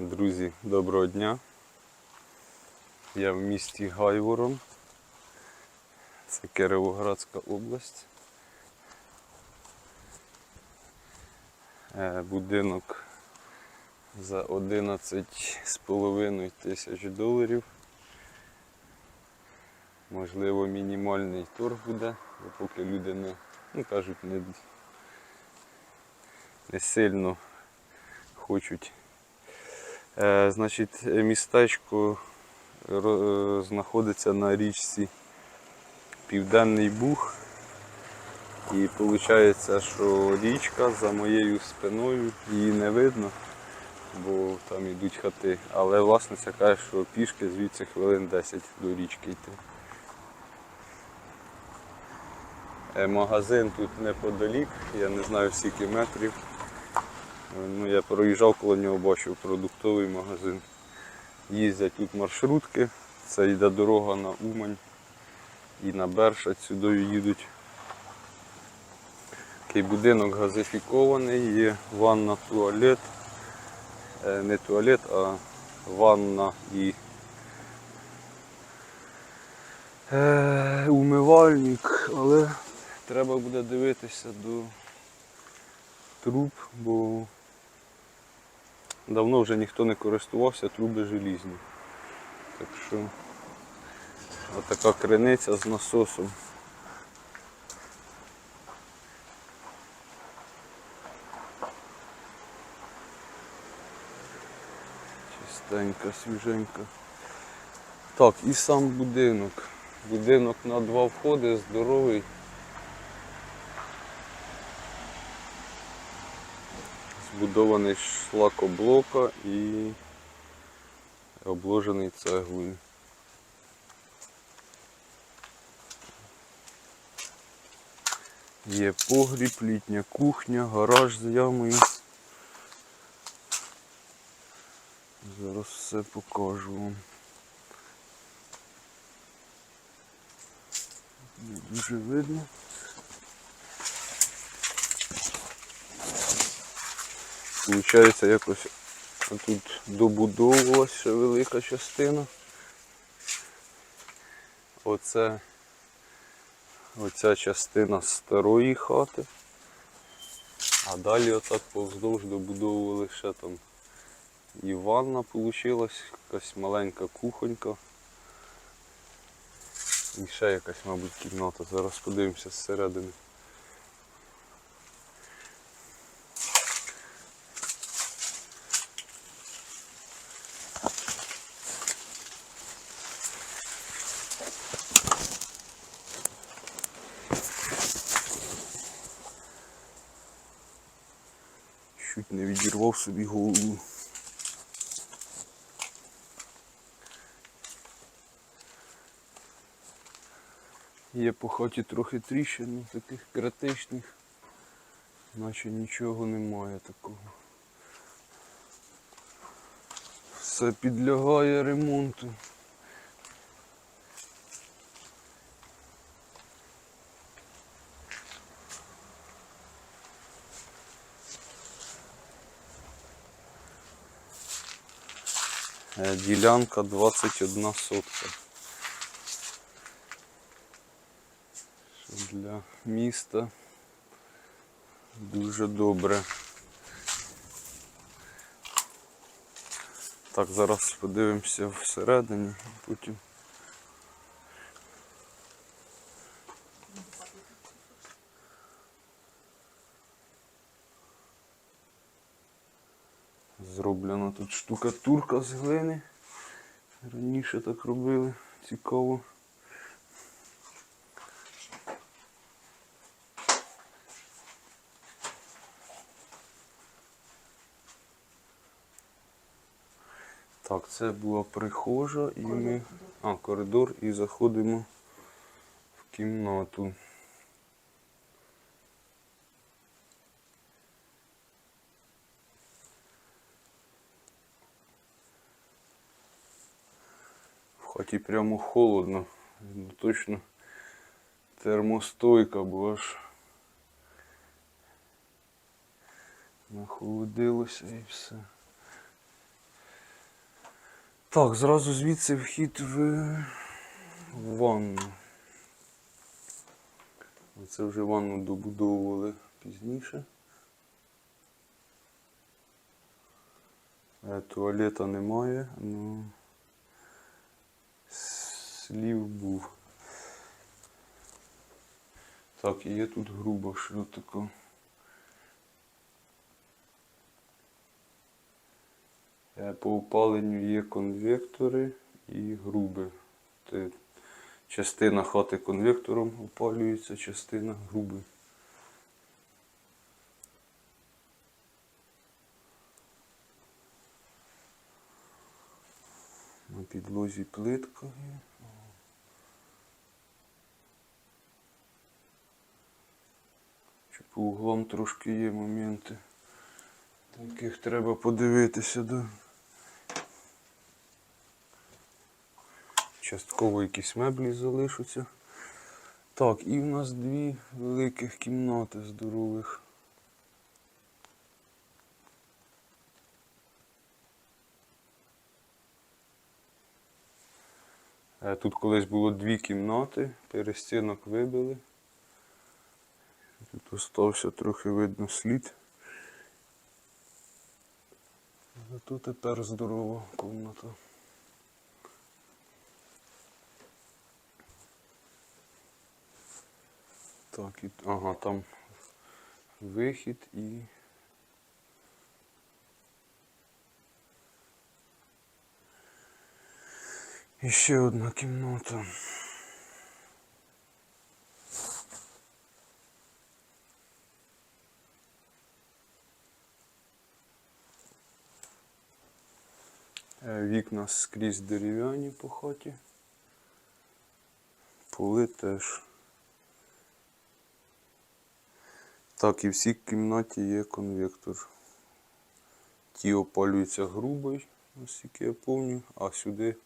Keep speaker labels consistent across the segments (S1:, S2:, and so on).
S1: Друзі, доброго дня. Я в місті Гайворон. Це Кіровоградська область. Е, Будинок за 11,5 тисяч доларів. Можливо, мінімальний торг буде, бо поки люди не, ну кажуть, не, не сильно хочуть Значить, містечко е, знаходиться на річці Південний Буг. І виходить, що річка за моєю спиною її не видно, бо там йдуть хати. Але власниця каже, що пішки звідси хвилин 10 до річки йти. Е, Магазин тут неподалік, я не знаю скільки метрів. Ну, я проїжджав коло нього, бачив продуктовий магазин. Їздять тут маршрутки, це йде дорога на Умань і на Берша сюди їдуть. Такий будинок газифікований, є ванна, туалет. Е, Не туалет, а ванна і е, умивальник, але треба буде дивитися до труб, бо давно вже ніхто не користувався, труби желізні. Так що отака криниця з насосом. Чистенька, свіженька. Так, і сам будинок. Будинок на два входи, здоровий. Збудований шлакоблока і обложений цеглою. Є погріб, літня кухня, гараж з ямою. Зараз все покажу вам. Не дуже видно. Получається якось тут добудовувалася велика частина. Оце оця частина старої хати. А далі отак повздовж добудовували ще там і ванна вийшла, якась маленька кухонька. І ще якась, мабуть, кімната. Зараз подивимося зсередини. Не відірвав собі голову. Є по хаті трохи тріщин, таких критичних, наче нічого немає такого. Все підлягає ремонту. Ділянка 21 сотка. Що для міста дуже добре. Так, зараз подивимося всередині, потім. Зроблена тут штукатурка з глини. Раніше так робили. Цікаво. Так, це була прихожа і ми. А, коридор і заходимо в кімнату. Хаті прямо холодно. Ну, Точно термостойка, бо аж нахолодилося і все. Так, зразу звідси вхід в, в ванну. Це вже ванну добудовували пізніше. Е, Туалета немає, ну слів був. Так, і є тут груба що таке. По опаленню є конвектори і груби. Частина хати конвектором опалюється, частина груби. Підлозі плитка є. Чи по углам трошки є моменти, яких треба подивитися, да. Частково якісь меблі залишаться. Так, і в нас дві великих кімнати здорових. Тут колись було дві кімнати, перестінок вибили. Тут остався трохи видно слід. Зато тепер здорова кімната. Так, і, ага, там вихід і. І одна кімната. Е, Вікна скрізь дерев'яні по хаті. Поли теж. Так, і в цій кімнаті є конвектор. Ті опалюються грубий, наскільки я пам'ятаю, а сюди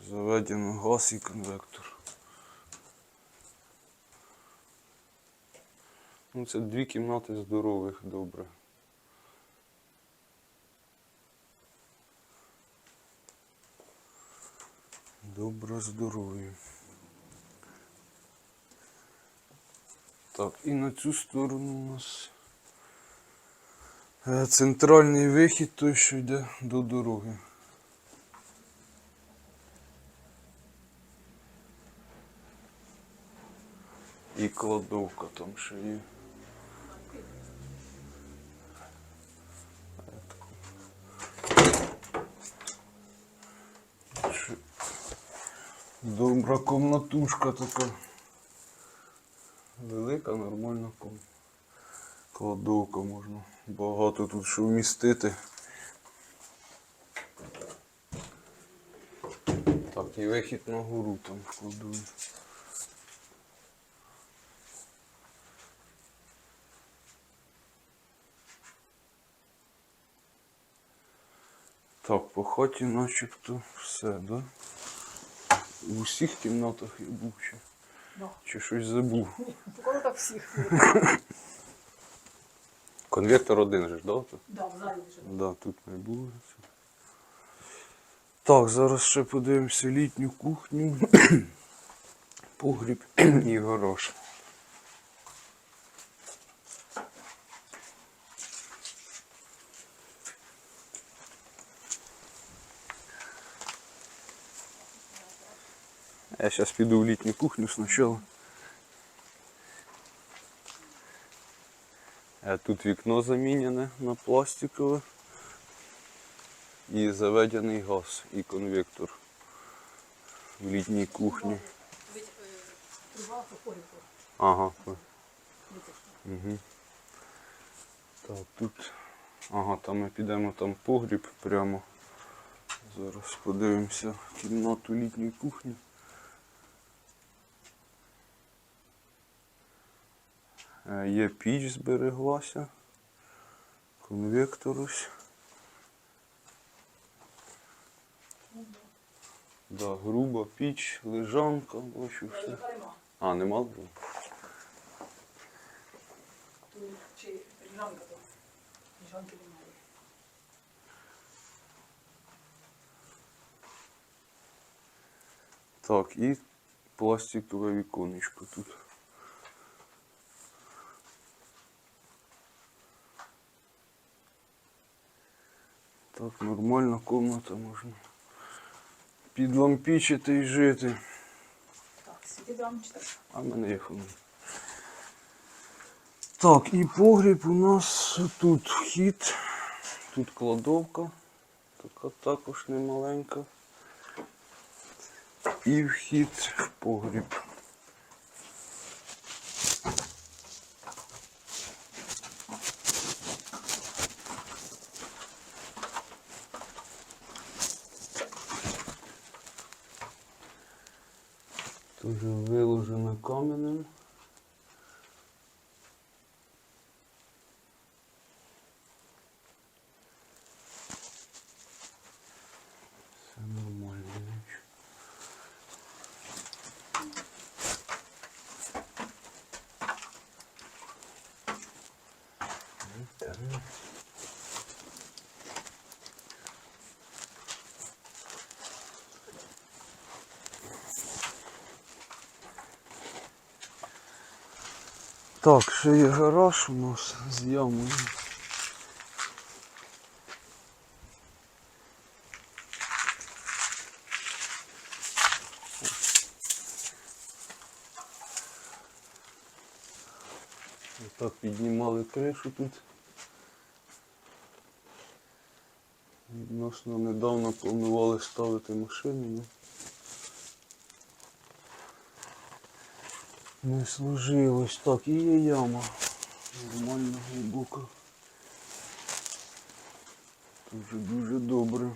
S1: заведено газ і конвектор. Ну, це дві кімнати здорових, добре. Добре здоров'я. Так, і на цю сторону у нас е, центральний вихід, той, що йде до дороги. І кладовка там ще є. Добра комнатушка така. Велика, нормальна кладовка можна. Багато тут що вмістити. Так, і вихід на гору там вкладую. Так, по хаті начебто все, да? В усіх кімнатах я був ще.
S2: Да.
S1: Чи щось забув.
S2: Коли так всіх.
S1: Конвектор один же ж, да? тут?
S2: Да, в залі вже.
S1: Да, тут не було. Так, зараз ще подивимося літню кухню, погріб і горош. Я зараз піду в літню кухню спочатку. Е, Тут вікно заміняне на пластикове. І заведений газ і конвектор в літній кухні. Ага. Угу. Так, тут. Ага, там ми підемо там погріб прямо. Зараз подивимося кімнату літньої кухні. Є піч збереглася. Конвектор ось. Да, груба піч, лежанка, бачу все. А, нема?
S2: Тут чи лежанка то. Лежанки немає.
S1: Так, і пластикове віконечко тут. Так, нормальна комната можна. Підлампічити і жити.
S2: Так, світи читати.
S1: А в мене є фонарь. Так, і погріб у нас тут вхід, тут кладовка, така також немаленька. І вхід в погріб. commoner Так, ще є гараж у нас з ямою. Так піднімали кришу тут. Відносно недавно планували ставити машину. Не сложилось. Так, і є яма. Нормально глибока. Дуже дуже добре.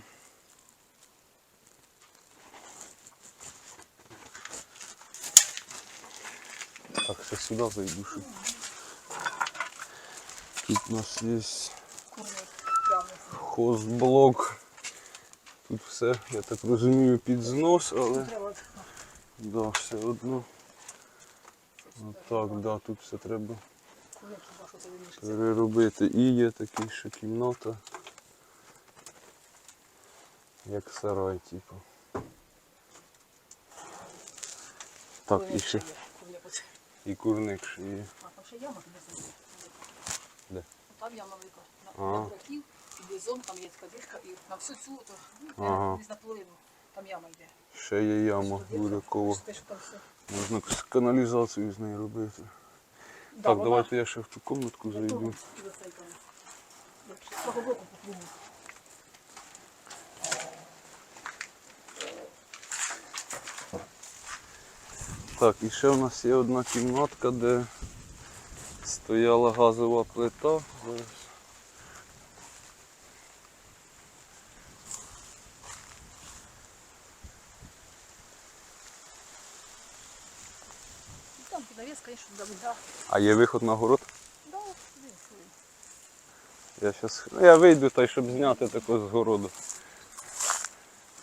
S1: Так, ще сюди зайду. ще. Тут у нас є
S2: Курник прямо.
S1: хозблок. Тут все, я так розумію, під знос, але
S2: Треба
S1: да, все одно. Отак, да, тут все треба переробити. І є такий ще кімната. Як сарай, типу. Так, і ще і курник ще є.
S2: А там ще яма зробити.
S1: Де?
S2: Там яма велика. На, на і там є така дишка, і на всю цю, то, ну,
S1: Ага.
S2: десь наполовину, там яма йде.
S1: Ще є яма бурякова. Можна каналізацію з неї робити.
S2: Да,
S1: Так,
S2: вона-
S1: давайте я ще в цю комнатку зайду. Так, і ще в нас є одна кімнатка, де стояла газова плита.
S2: Там навіс, звісно, да, да.
S1: А є виход на город?
S2: Да.
S1: Я щас, ну, я вийду та й щоб зняти тако з городу.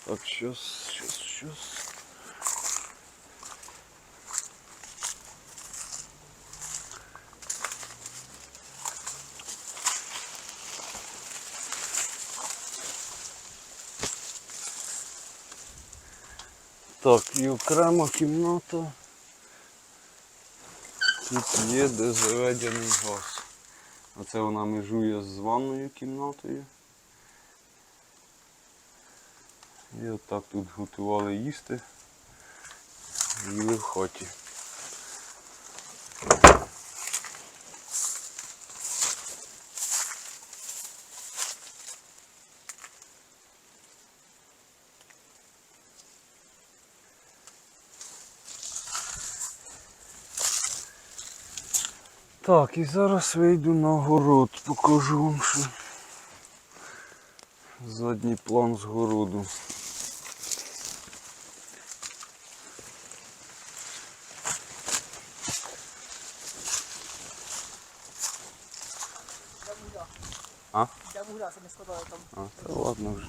S1: Так, щас, щас, щас. Так, і окрема кімната. Тут є, де заведений газ. Оце вона межує з ванною кімнатою. І отак тут готували їсти. І в хаті. Так, і зараз вийду на город, покажу вам ще задній план з городу. А?
S2: Для вугля це не складали там.
S1: А, це ладно вже.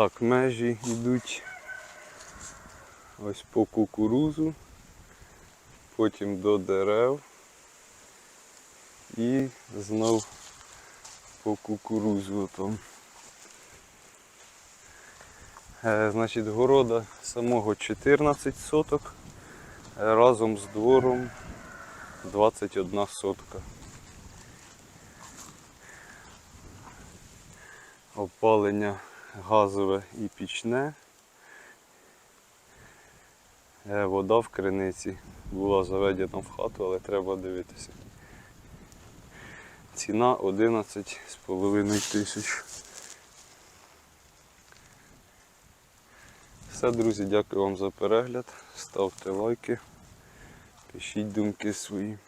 S1: Так, межі йдуть ось по кукурузу, потім до дерев. І знов по кукурузу там. Е, Значить, города самого 14 соток, е, разом з двором 21 сотка. Опалення газове і пічне. Е, Вода в криниці була заведена в хату, але треба дивитися. Ціна 11,5 тисяч. Все, друзі, дякую вам за перегляд. Ставте лайки, пишіть думки свої.